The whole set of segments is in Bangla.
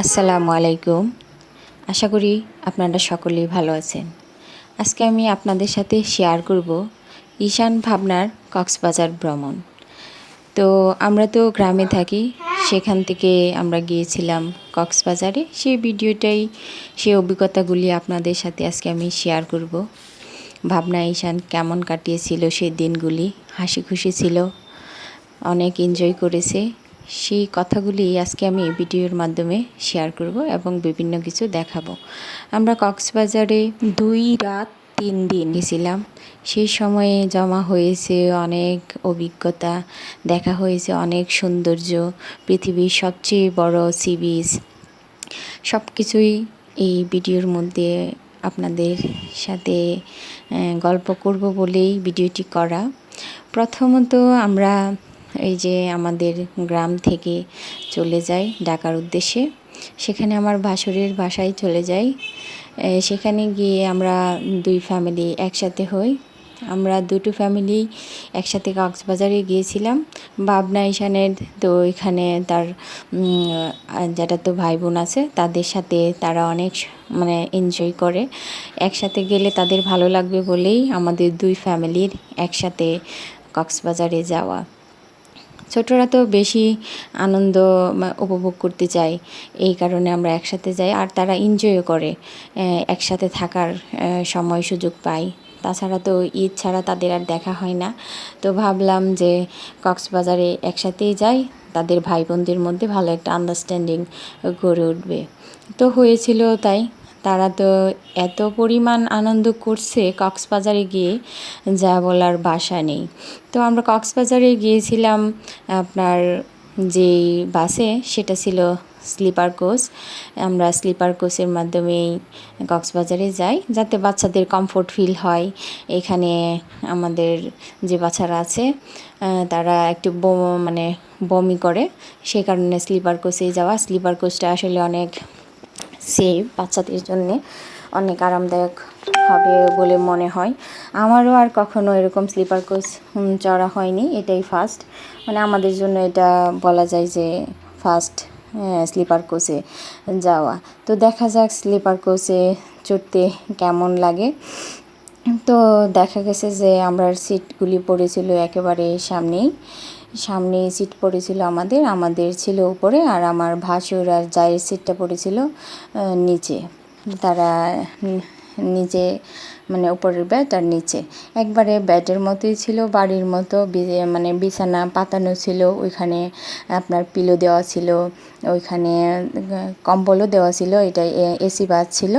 আসসালামু আলাইকুম। আশা করি আপনারা সকলেই ভালো আছেন। আজকে আমি আপনাদের সাথে শেয়ার করব ঈশান ভাবনার কক্সবাজার ভ্রমণ। তো আমরা তো গ্রামে থাকি, সেখান থেকে আমরা গিয়েছিলাম কক্সবাজারে। সেই ভিডিওটাই, সেই অভিজ্ঞতাগুলি আপনাদের সাথে আজকে আমি শেয়ার করব। ভাবনা ঈশান কেমন কাটিয়েছিল সেই দিনগুলি? হাসি খুশি ছিল, অনেক এনজয় করেছে। সেই কথাগুলি আজকে আমি ভিডিওর মাধ্যমে শেয়ার করব এবং বিভিন্ন কিছু দেখাবো। আমরা কক্সবাজারে দুই রাত তিন দিন গেছিলাম। সেই সময়ে জমা হয়েছে অনেক অভিজ্ঞতা, দেখা হয়েছে অনেক সৌন্দর্য, পৃথিবীর সবচেয়ে বড় সি বিচ সব কিছুই এই ভিডিওর মধ্যে আপনাদের সাথে গল্প করব বলেই ভিডিওটি করা। প্রথমত আমরা এই যে আমাদের গ্রাম থেকে চলে যাই ঢাকার উদ্দেশ্যে। সেখানে আমার ভাসুরের বাসায় চলে যাই। সেখানে গিয়ে আমরা দুই ফ্যামিলি একসাথে হই। আমরা দুটো ফ্যামিলি একসাথে কক্সবাজারে গিয়েছিলাম। বাবনা ঈশানের তো এখানে তার যেটা তো ভাই বোন আছে, তাদের সাথে তারা অনেক মানে এনজয় করে। একসাথে গেলে তাদের ভালো লাগবে বলেই আমাদের দুই ফ্যামিলির একসাথে কক্সবাজারে যাওয়া। ছোটরা তো বেশি আনন্দ উপভোগ করতে চায়। এই কারণে আমরা একসাথে যাই, আর তারা এনজয়ও করে একসাথে থাকার সময় সুযোগ পাই। তাছাড়া তো ঈদ ছাড়া তাদের আর দেখা হয় না। তো ভাবলাম যে কক্সবাজারে একসাথেই যাই, তাদের ভাই বোনদের মধ্যে ভালো একটা আন্ডারস্ট্যান্ডিং গড়ে উঠবে। তো হয়েছিল তাই। তারা তো এত পরিমাণ আনন্দ করছে কক্সবাজারে গিয়ে, যা বলার বাসা নেই। তো আমরা কক্সবাজারে গিয়েছিলাম, আপনার যেই বাসে, সেটা ছিল স্লিপার কোচ। আমরা স্লিপার কোচের মাধ্যমেই কক্সবাজারে যাই, যাতে বাচ্চাদের কমফোর্ট ফিল হয়। এখানে আমাদের যে বাচ্চারা আছে তারা একটু মানে বমি করে। সে কারণে স্লিপার কোচে যাওয়া। স্লিপার কোচটা আসলে অনেক সেফ বাচ্চাদের জন্যে অনেক আরামদায়ক হবে বলে মনে হয়। আমারও আর কখনো এরকম স্লিপার কোচ চড়া হয়নি, এটাই ফার্স্ট মানে আমাদের জন্য এটা বলা যায় যে ফার্স্ট স্লিপার কোচে যাওয়া। তো দেখা যাক স্লিপার কোচে চড়তে কেমন লাগে। তো দেখা গেছে যে আমরা সিটগুলি পড়েছিল একেবারে সামনেই। সামনেই সিট পড়েছিল আমাদের আমাদের ছিল উপরে আর আমার ভাসুর আর জায়ের সিটটা পড়েছিল নিচে। তারা নিচে মানে উপরের ব্যাট আর নিচে। একবারে ব্যাটের মতোই ছিল, বাড়ির মতো মানে বিছানা পাতানো ছিল, ওইখানে আপনার পিলো দেওয়া ছিল, ওইখানে কম্বলও দেওয়া ছিল এটা এসি বাস ছিল।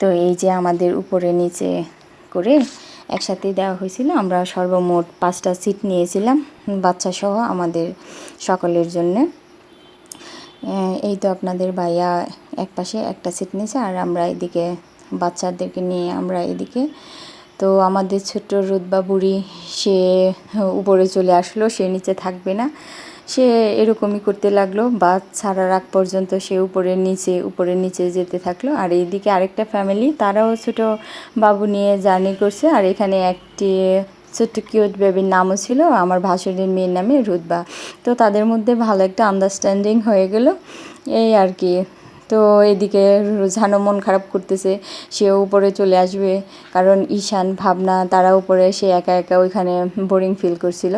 তো এই যে আমাদের উপরে নিচে করে একসাথেই দেওয়া হয়েছিল, আমরা সর্বমোট পাঁচটা সিট নিয়েছিলাম বাচ্চা সহ আমাদের সকলের জন্য। এই তো আপনাদের ভাইয়া এক পাশে একটা সিট নিয়েছে, আর আমরা এদিকে বাচ্চাদেরকে নিয়ে আমরা এদিকে। তো আমাদের ছোট্ট রুদবা বুড়ি সে উপরে চলে আসলো, সে নিচে থাকবে না। সে এরকমই করতে লাগল। বাস ছাড়ার আগ পর্যন্ত সে উপরের নিচে উপরের নিচে যেতে থাকল। আর এইদিকে আরেকটা ফ্যামিলি তারাও ছোট বাবু নিয়ে জার্নি করছে। আর এখানে একটি ছোট্ট কিউট বেবির নামও ছিল, আমার ভাসুরের মেয়ের নামে রুদবা তো তাদের মধ্যে ভালো একটা আন্ডারস্ট্যান্ডিং হয়ে গেল। এই আর কি। তো এদিকে রোজানো মন খারাপ করতেছে, সেও উপরে চলে আসবে। কারণ ঈশান, ভাবনা, তারা উপরে, সে একা একা ওইখানে বোরিং ফিল করছিল।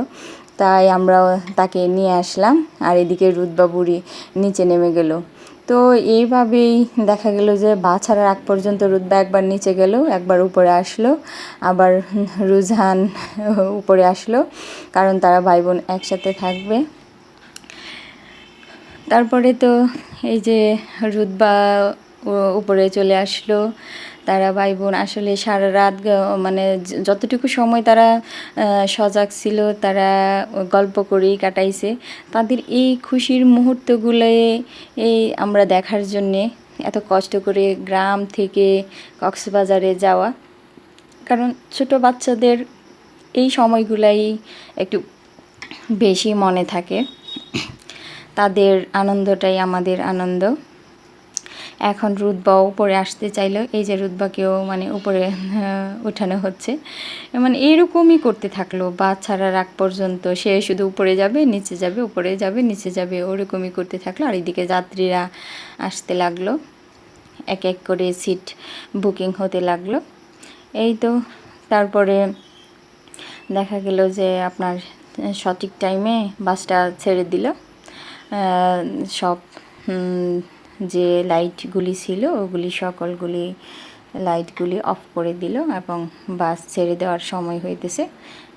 তাই আমরাও তাকে নিয়ে আসলাম আর এদিকে রুদবা বুড়ি নিচে নেমে গেল। তো এইভাবেই দেখা গেল যে বাছাড়ার আগ পর্যন্ত রুদবা একবার নিচে গেল, একবার উপরে আসলো, আবার রুঝান উপরে আসলো, কারণ তারা ভাই বোন একসাথে থাকবে। তারপরে তো এই যে রুদবা উপরে চলে আসলো তারা ভাই বোন আসলে সারা রাত মানে যতটুকু সময় তারা সজাগ ছিল, তারা গল্প করেই কাটাইছে। তাদের এই খুশির মুহূর্তগুলো এই আমরা দেখার জন্যে এত কষ্ট করে গ্রাম থেকে কক্সবাজারে যাওয়া। কারণ ছোট বাচ্চাদের এই সময়গুলাই একটু বেশি মনে থাকে। তাদের আনন্দটাই আমাদের আনন্দ। এখন রুদবা উপরে আসতে চাইলো। এই যে রুদবাকেও মানে উপরে ওঠানো হচ্ছে। মানে এরকমই করতে থাকল। বাচ্চারা রাগ পর্যন্ত সে শুধু উপরে যাবে, নিচে যাবে, উপরে যাবে, নিচে যাবে, ওরকমই করতে থাকল। আর এদিকে যাত্রীরা আসতে লাগল। এক এক করে সিট বুকিং হতে লাগল। এই তো তারপরে দেখা গেল যে আপনার সঠিক টাইমে বাসটা ছেড়ে দিল। সব যে লাইটগুলি ছিল, ওগুলি সকলগুলি লাইটগুলি অফ করে দিল এবং বাস ছেড়ে দেওয়ার সময় হইতেছে।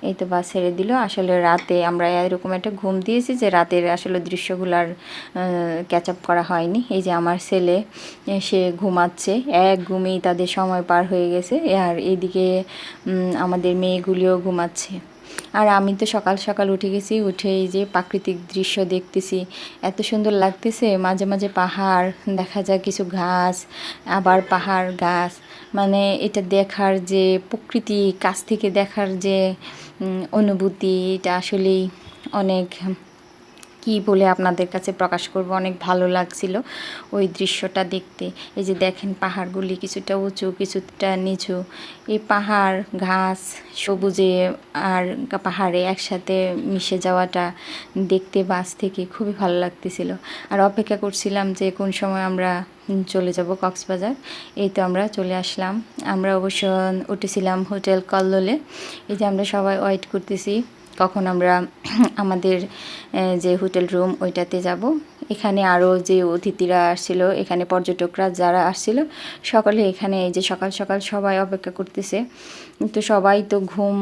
এই তো বাস ছেড়ে দিল। আসলে রাতে আমরা এরকম একটা ঘুম দিয়েছি যে রাতের আসলে দৃশ্যগুলার ক্যাচ আপ করা হয়নি। এই যে আমার ছেলে সে ঘুমাচ্ছে। এক ঘুমেই তাদের সময় পার হয়ে গেছে। আর এদিকে আমাদের মেয়েগুলিও ঘুমাচ্ছে। আর আমি তো সকাল সকাল উঠে গেছি, উঠে এই যে প্রাকৃতিক দৃশ্য দেখতেছি। এত সুন্দর লাগতেছে, মাঝে মাঝে পাহাড়, দেখা যায় কিছু ঘাস আবার পাহাড় গাছ। মানে এটা দেখার যে প্রকৃতি, কাছ থেকে দেখার যে অনুভূতি, এটা আসলেই অনেক কি বলে আপনাদের কাছে প্রকাশ করব? অনেক ভালো লাগছিল ওই দৃশ্যটা দেখতে। এই যে দেখেন পাহাড়গুলি কিছুটা উঁচু, কিছুটা নিচু। এই পাহাড়, ঘাস, সবুজে আর পাহাড়ে একসাথে মিশে যাওয়াটা দেখতে বাস থেকে খুবই ভালো লাগতেছিল। আর অপেক্ষা করছিলাম যে কোন সময় আমরা চলে যাব কক্সবাজার। এই তো আমরা চলে আসলাম। আমরা অবশ্য উঠেছিলাম হোটেল কল্লোলে। এই যে আমরা সবাই ওয়েট করতেছি। কখন আমরা আমাদের যে হোটেল রুম ওইটাতে যাব। এখানে আরও যে অতিথিরা আসছিল, এখানে পর্যটকরা যারা আসছিল, সকলে এখানে এই যে সকাল সকাল সবাই অপেক্ষা করতেছে। তো সবাই তো ঘুম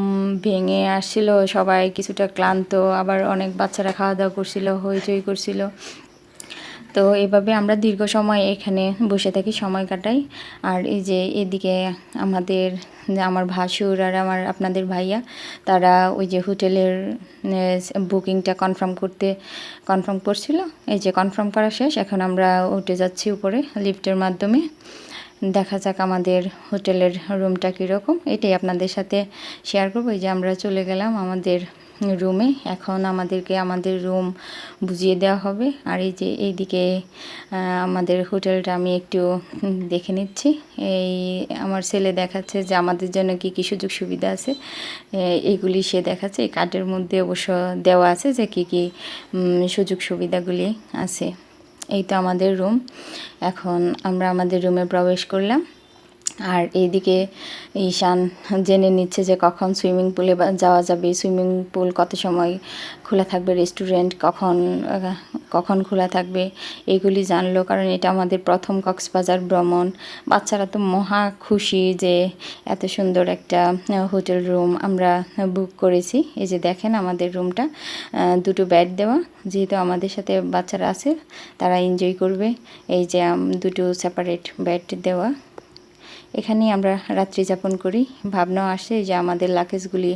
ভেঙে আসছিল, সবাই কিছুটা ক্লান্ত, আবার অনেক বাচ্চারা খাওয়া দাওয়া করছিল, হইচই করছিল। তো এভাবে আমরা দীর্ঘ সময় এখানে বসে থাকি, সময় কাটাই। আর এই যে এদিকে আমাদের, আমার ভাসুর আর আমার আপনাদের ভাইয়া, তারা ওই যে হোটেলের বুকিংটা কনফার্ম করতে, কনফার্ম করছিল। এই যে কনফার্ম করা শেষ, এখন আমরা উঠে যাচ্ছি উপরে লিফটের মাধ্যমে। দেখা যাক আমাদের হোটেলের রুমটা কীরকম। এটাই আপনাদের সাথে শেয়ার করব। এই যে আমরা চলে গেলাম আমাদের রুমে এখন আমাদেরকে আমাদের রুম বুঝিয়ে দেওয়া হবে। আর এই যে এইদিকে আমাদের হোটেলটা আমি একটু দেখে নিচ্ছি। এই আমার ছেলে দেখাচ্ছে যে আমাদের জন্য কি, কী সুযোগ সুবিধা আছে। এইগুলি সে দেখাচ্ছে। এই কার্ডের মধ্যে অবশ্য দেওয়া আছে যে কি কি সুযোগ সুবিধাগুলি আছে। এই তো আমাদের রুম এখন আমরা আমাদের রুমে প্রবেশ করলাম। আর এইদিকে ঈশান জেনে নিচ্ছে যে কখন সুইমিং পুলে যাওয়া যাবে। সুইমিং পুল কত সময় খোলা থাকবে? রেস্টুরেন্ট কখন কখন খোলা থাকবে? এগুলি জানলো কারণ এটা আমাদের প্রথম কক্সবাজার ভ্রমণ। বাচ্চারা তো মহা খুশি যে এত সুন্দর একটা হোটেল রুম আমরা বুক করেছি। এই যে দেখেন আমাদের রুমটা দুটো বেড দেওয়া। যেহেতু আমাদের সাথে বাচ্চারা আছে, তারা এনজয় করবে। এই যে দুটো সেপারেট বেড দেওয়া। এখানেই আমরা রাত্রি যাপন করি। ভাবনাও আসে যে আমাদের লাকেজগুলি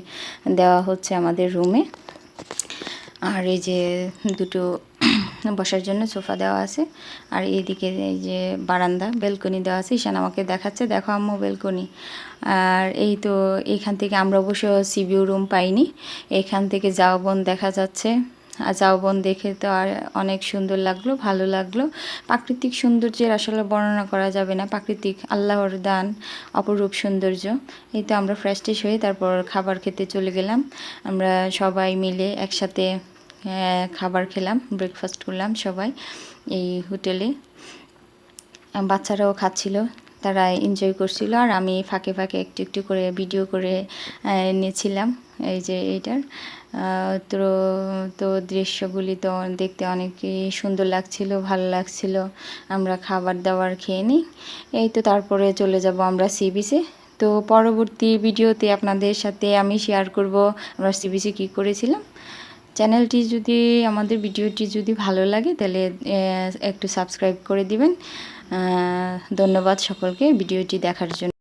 দেওয়া হচ্ছে আমাদের রুমে আর এই যে দুটো বসার জন্য সোফা দেওয়া আছে। আর এইদিকে এই যে বারান্দা বেলকনি দেওয়া আছে। ঈশান আমাকে দেখাচ্ছে, দেখো আম্মু বেলকনি আর এই তো এখান থেকে আমরা অবশ্য সিবিউ রুম পাইনি। এখান থেকে যাওবন দেখা যাচ্ছে। আর যাওবন দেখে তো আর অনেক সুন্দর লাগল, ভালো লাগল। প্রাকৃতিক সৌন্দর্যের আসলে বর্ণনা করা যাবে না। প্রাকৃতিক আল্লাহর দান, অপরূপ সৌন্দর্য, এই তো আমরা ফ্রেশ ট্রেশ হয়ে তারপর খাবার খেতে চলে গেলাম। আমরা সবাই মিলে একসাথে খাবার খেলাম ব্রেকফাস্ট করলাম সবাই এই হোটেলে। বাচ্চারাও খাচ্ছিল, তারা এনজয় করছিল আর আমি ফাঁকে ফাঁকে একটু একটু করে ভিডিও করে নিয়েছিলাম এই যে এইটার। তো তো দৃশ্যগুলি তো দেখতে অনেকই সুন্দর লাগছিল, ভালো লাগছিল। আমরা খাবার দাবার খেয়ে নিই। এই তো তারপরে চলে যাব আমরা সি বিচে তো পরবর্তী ভিডিওতে আপনাদের সাথে আমি শেয়ার করব আমরা সি বিচে কী করেছিলাম। চ্যানেলটি যদি, আমাদের ভিডিওটি যদি ভালো লাগে তাহলে একটু সাবস্ক্রাইব করে দিবেন। ধন্যবাদ সকলকে ভিডিওটি দেখার জন্য।